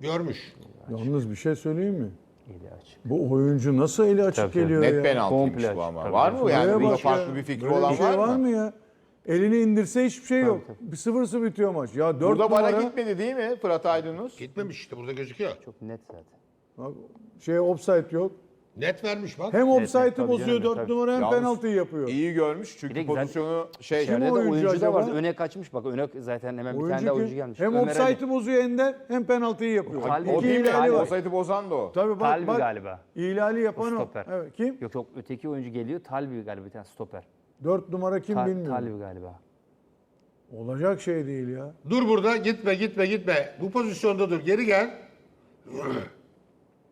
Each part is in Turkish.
Görmüş. Yalnız bir şey söyleyeyim mi? Eli açık. Bu oyuncu nasıl eli açık Tabii, tabii. geliyor ya? Net penaltıymış Komple bu ama. tabii. Var mı yani? Şuraya Burada bak farklı ya. bir fikri Böyle olan bir şey var mı? ya? Elini indirse hiçbir şey yok. Bir sıfırsı bitiyor maç. Ya dört Burada bana numara gitmedi değil mi Fırat Aydınus? Gitmemiş işte burada gözüküyor. Çok net zaten. Bak, şey offside yok. Net vermiş bak. Hem offside'ı tabii bozuyor canım, dört tabii. numara hem Yalnız penaltıyı yapıyor. İyi görmüş Bir çünkü güzel- pozisyonu şey İçeride de oyuncu oyuncu, da acaba? var. Öne kaçmış bak. Öne zaten hemen bir tane Oyuncu daha oyuncu gelmiş. hem Ömer Ali. offside'ı bozuyor Ender hem penaltıyı yapıyor. Talbi- o İki değil mi? ihlali var. Bozan da o. Tabii bak Talbi bak. galiba. İhlali yapan o. Stoper. Evet, kim? Yok yok öteki oyuncu geliyor. Talbi galiba bir tane stoper. Dört numara kim Ta- bilmiyorum. Talbi galiba. Olacak şey değil ya. Dur burada gitme gitme gitme. Bu pozisyonda dur geri gel.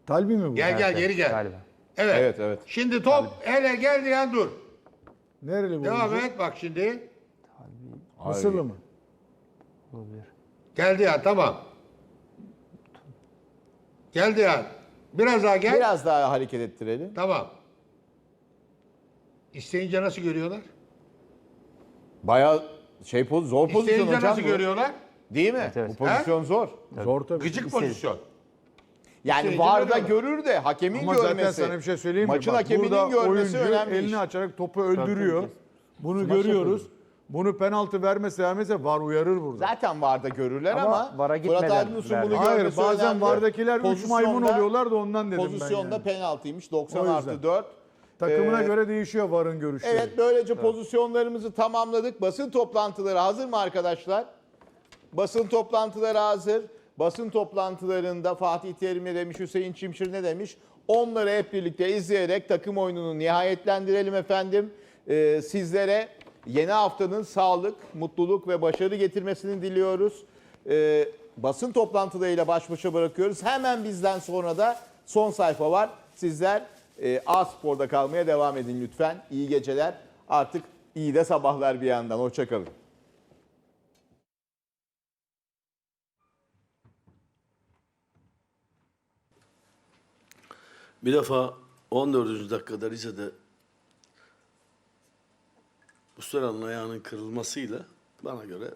Talbi mi bu? Gel gel geri gel. Galiba. Evet. Evet, evet. Şimdi top ele geldi yan dur. Nereli bu Devam oyuncu? et bak şimdi. Mısırlı mı? Olabilir. Geldi ya tamam. Geldi ya. Biraz daha gel. Biraz daha hareket ettirelim. Tamam. İsteyince nasıl görüyorlar? Bayağı şey poz zor pozisyon İsteyince hocam. nasıl bu. görüyorlar? Değil mi? evet. Bu pozisyon zor. Zor tabii. Gıcık pozisyon. Yani İsteyince VAR'da görüyorlar. görür de hakemin Ama görmesi. zaten sana bir şey söyleyeyim mi? Maçın Bak, hakeminin görmesi önemli. elini açarak topu öldürüyor. Bunu Smaç görüyoruz. yapıyoruz. Bunu penaltı vermese vermese var uyarır burada. Zaten VAR'da görürler ama, Ama VAR'a Fırat gitmeden Aydınus'un bunu. Hayır bazen önemli. vardakiler 3 maymun Pozisyonda- oluyorlar da ondan dedim ben Pozisyonda yani. penaltıymış 90 O yüzden. artı 4. Takımına Ee, göre değişiyor varın görüşleri. Evet böylece pozisyonlarımızı tamamladık. Basın toplantıları hazır mı arkadaşlar? Basın toplantıları hazır. Basın toplantılarında Fatih Terim ne demiş, Hüseyin Çimşir ne demiş? Onları hep birlikte izleyerek takım oyununu nihayetlendirelim efendim. Ee, sizlere yeni haftanın sağlık, mutluluk ve başarı getirmesini diliyoruz. Ee, basın toplantılarıyla baş başa bırakıyoruz. Hemen bizden sonra da son sayfa var. Sizler e, A Spor'da kalmaya devam edin lütfen. İyi geceler. Artık iyi de sabahlar bir yandan. Hoşçakalın. Bir defa 14. dakikada Rize'de Muslera'nın ayağının kırılmasıyla bana göre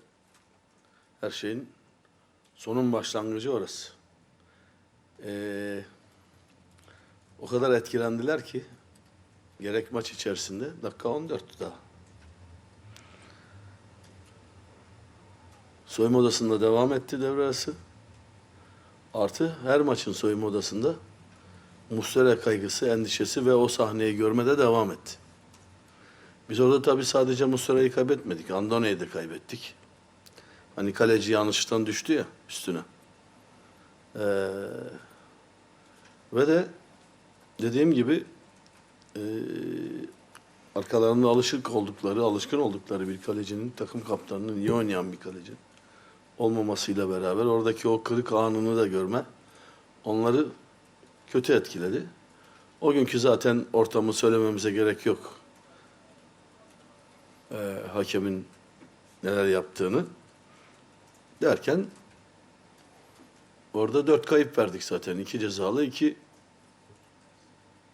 her şeyin sonun başlangıcı orası. Ee, o kadar etkilendiler ki gerek maç içerisinde dakika 14 daha. Soyunma odasında devam etti devre. Artı her maçın soyunma odasında Muslera kaygısı, endişesi ve o sahneyi görmede devam etti. Biz orada tabii sadece Muslera'yı kaybetmedik. Andone'yi de kaybettik. Hani kaleci yanlışlıktan düştü ya üstüne. Ee, ve de dediğim gibi ee, arkalarında alışık oldukları, alışkın oldukları bir kalecinin, takım kaptanının iyi oynayan bir kaleci olmamasıyla beraber oradaki o kırık anını da görme onları kötü etkiledi. O günkü zaten ortamı söylememize gerek yok. Ee, hakemin neler yaptığını derken orada dört kayıp verdik zaten. iki cezalı, iki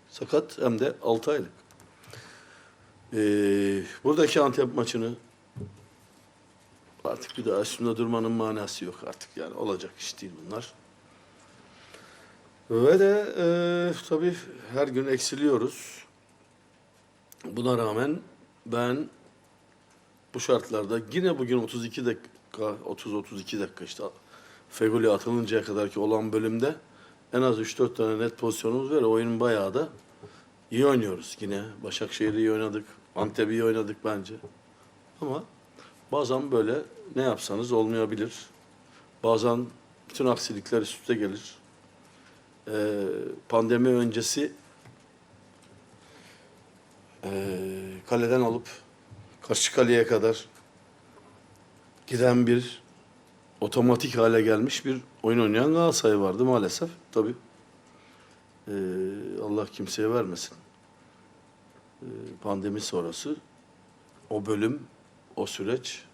sakat hem de altı aylık. Ee, buradaki Antep maçını artık bir daha üstünde durmanın manası yok artık yani olacak iş değil bunlar. Ve de e, tabii her gün eksiliyoruz. Buna rağmen ben bu şartlarda yine bugün 32 dakika, 30-32 dakika işte Feguli atılıncaya kadar ki olan bölümde en az 3-4 tane net pozisyonumuz var. Oyunun bayağı da iyi oynuyoruz yine. Başakşehir'i iyi oynadık. Antep'i iyi oynadık bence. Ama bazen böyle ne yapsanız olmayabilir. Bazen bütün aksilikler üst üste gelir e, pandemi öncesi e, kaleden alıp karşı kaleye kadar giden bir otomatik hale gelmiş bir oyun oynayan Galatasaray vardı maalesef. Tabii e, Allah kimseye vermesin. E, pandemi sonrası o bölüm, o süreç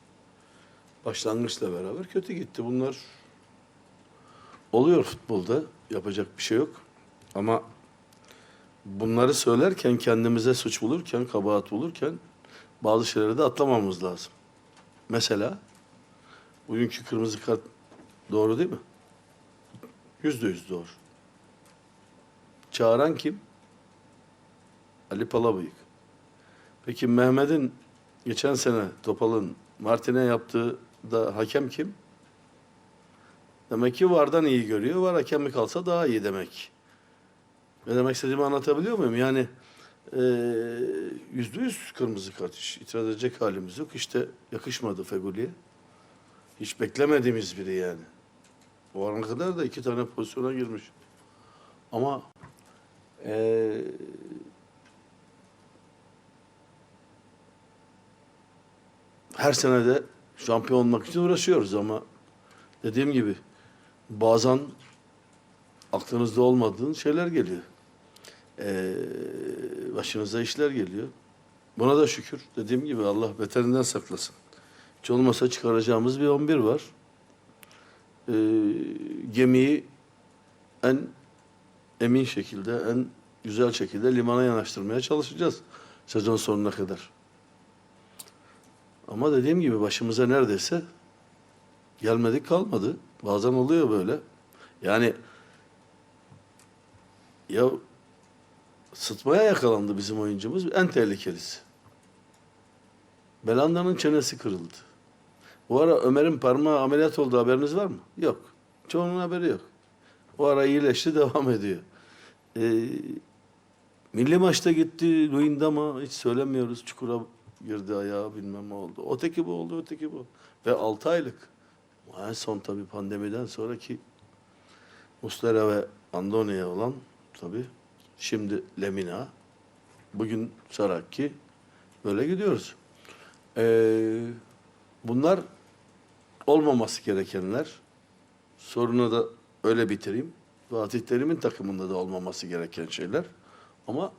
başlangıçla beraber kötü gitti. Bunlar oluyor futbolda. Yapacak bir şey yok. Ama bunları söylerken kendimize suç bulurken, kabahat bulurken bazı şeyleri de atlamamız lazım. Mesela bugünkü kırmızı kart doğru değil mi? Yüzde yüz doğru. Çağıran kim? Ali Palabıyık. Peki Mehmet'in geçen sene Topal'ın Martin'e yaptığı da hakem kim? Demek ki vardan iyi görüyor. Var hakemlik alsa daha iyi demek. Ne demek istediğimi anlatabiliyor muyum? Yani eee, yüzde yüz kırmızı kart. Hiç itiraz edecek halimiz yok. İşte yakışmadı Feguli'ye. Hiç beklemediğimiz biri yani. O ana kadar da iki tane pozisyona girmiş. Ama eee her sene de şampiyon olmak için uğraşıyoruz ama dediğim gibi bazen aklınızda olmadığın şeyler geliyor. Ee, başınıza işler geliyor. Buna da şükür. Dediğim gibi Allah beterinden saklasın. Hiç olmasa çıkaracağımız bir 11 var. Ee, gemiyi en emin şekilde, en güzel şekilde limana yanaştırmaya çalışacağız sezon sonuna kadar. Ama dediğim gibi başımıza neredeyse gelmedik kalmadı. Bazen oluyor böyle. Yani ya sıtmaya yakalandı bizim oyuncumuz en tehlikelisi. Belanda'nın çenesi kırıldı. Bu ara Ömer'in parmağı ameliyat oldu haberiniz var mı? Yok. Çoğunun haberi yok. O ara iyileşti devam ediyor. Ee, milli maçta gitti Luyendama hiç söylemiyoruz. Çukura girdi ayağı bilmem ne oldu. Öteki bu oldu öteki bu. Ve 6 aylık. En son tabii pandemiden sonraki Muslera ve Andoni'ye olan tabii şimdi Lemina bugün Sarakki böyle gidiyoruz. Ee, bunlar olmaması gerekenler. Sorunu da öyle bitireyim. Fatih Terim'in takımında da olmaması gereken şeyler. Ama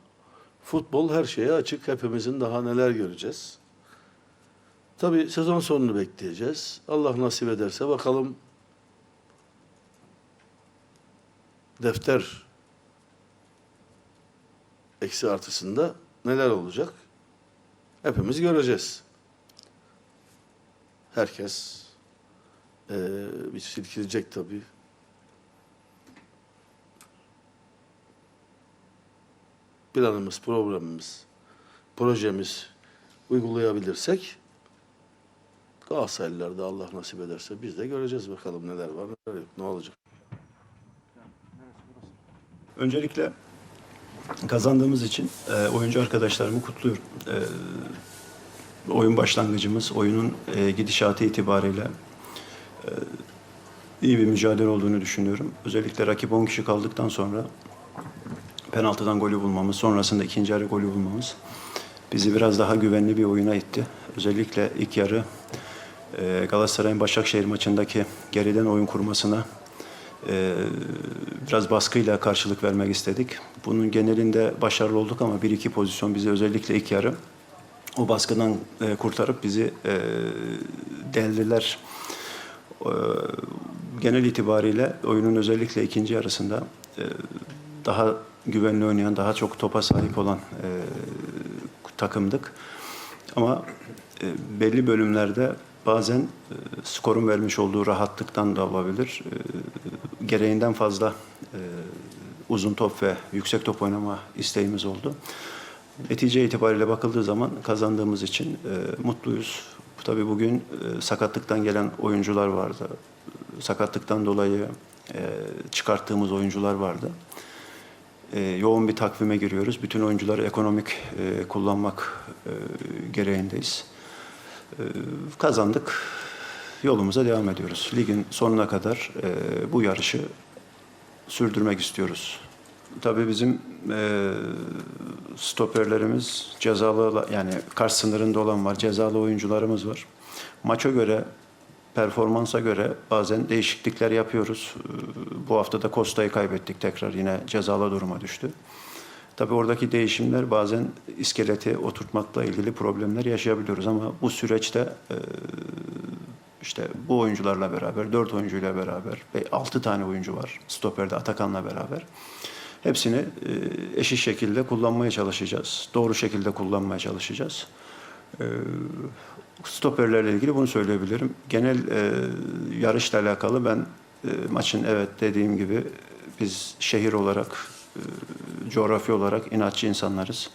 futbol her şeye açık. Hepimizin daha neler göreceğiz. Tabii sezon sonunu bekleyeceğiz. Allah nasip ederse bakalım defter eksi artısında neler olacak? Hepimiz göreceğiz. Herkes eee bir silkilecek tabii. Planımız, programımız, projemiz uygulayabilirsek Galatasaraylılar Allah nasip ederse biz de göreceğiz bakalım neler var neler yok ne olacak. Öncelikle kazandığımız için e, oyuncu arkadaşlarımı kutluyorum. E, oyun başlangıcımız, oyunun e, gidişatı itibariyle e, iyi bir mücadele olduğunu düşünüyorum. Özellikle rakip 10 kişi kaldıktan sonra penaltıdan golü bulmamız, sonrasında ikinci yarı golü bulmamız bizi biraz daha güvenli bir oyuna itti. Özellikle ilk yarı e, Galatasaray'ın Başakşehir maçındaki geriden oyun kurmasına e, biraz baskıyla karşılık vermek istedik. Bunun genelinde başarılı olduk ama bir iki pozisyon bizi özellikle ilk yarı o baskıdan e, kurtarıp bizi e, deldiler. E, genel itibariyle oyunun özellikle ikinci yarısında daha güvenli oynayan, daha çok topa sahip olan takımdık. Ama belli bölümlerde bazen e, skorun vermiş olduğu rahatlıktan da olabilir. E, gereğinden fazla e, uzun top ve yüksek top oynama isteğimiz oldu. Netice itibariyle bakıldığı zaman kazandığımız için e, mutluyuz. Tabii bugün e, sakatlıktan gelen oyuncular vardı. Sakatlıktan dolayı e, çıkarttığımız oyuncular vardı. E, yoğun bir takvime giriyoruz. Bütün oyuncuları ekonomik e, kullanmak e, gereğindeyiz. E, kazandık. Yolumuza devam ediyoruz. Ligin sonuna kadar e, bu yarışı sürdürmek istiyoruz. Tabii bizim e, stoperlerimiz cezalı yani kart sınırında olan var, cezalı oyuncularımız var. Maça göre, performansa göre bazen değişiklikler yapıyoruz. E, bu hafta da Costa'yı kaybettik tekrar yine cezalı duruma düştü. Tabii oradaki değişimler bazen iskeleti oturtmakla ilgili problemler yaşayabiliyoruz ama bu süreçte e, işte bu oyuncularla beraber, dört oyuncuyla beraber ve altı tane oyuncu var stoperde Atakan'la beraber. Hepsini e, eşit şekilde kullanmaya çalışacağız. Doğru şekilde kullanmaya çalışacağız. E, stoperlerle ilgili bunu söyleyebilirim. Genel e, yarışla alakalı ben maçın evet dediğim gibi biz şehir olarak, e, coğrafya olarak inatçı insanlarız.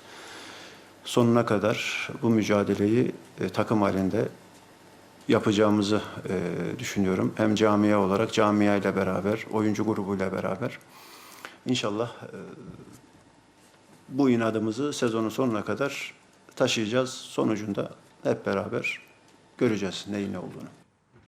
Sonuna kadar bu mücadeleyi e, takım halinde yapacağımızı e, düşünüyorum. Hem camia olarak, camia ile beraber, oyuncu grubuyla beraber. İnşallah e, bu inadımızı sezonun sonuna kadar taşıyacağız. Sonucunda hep beraber göreceğiz neyin ne olduğunu.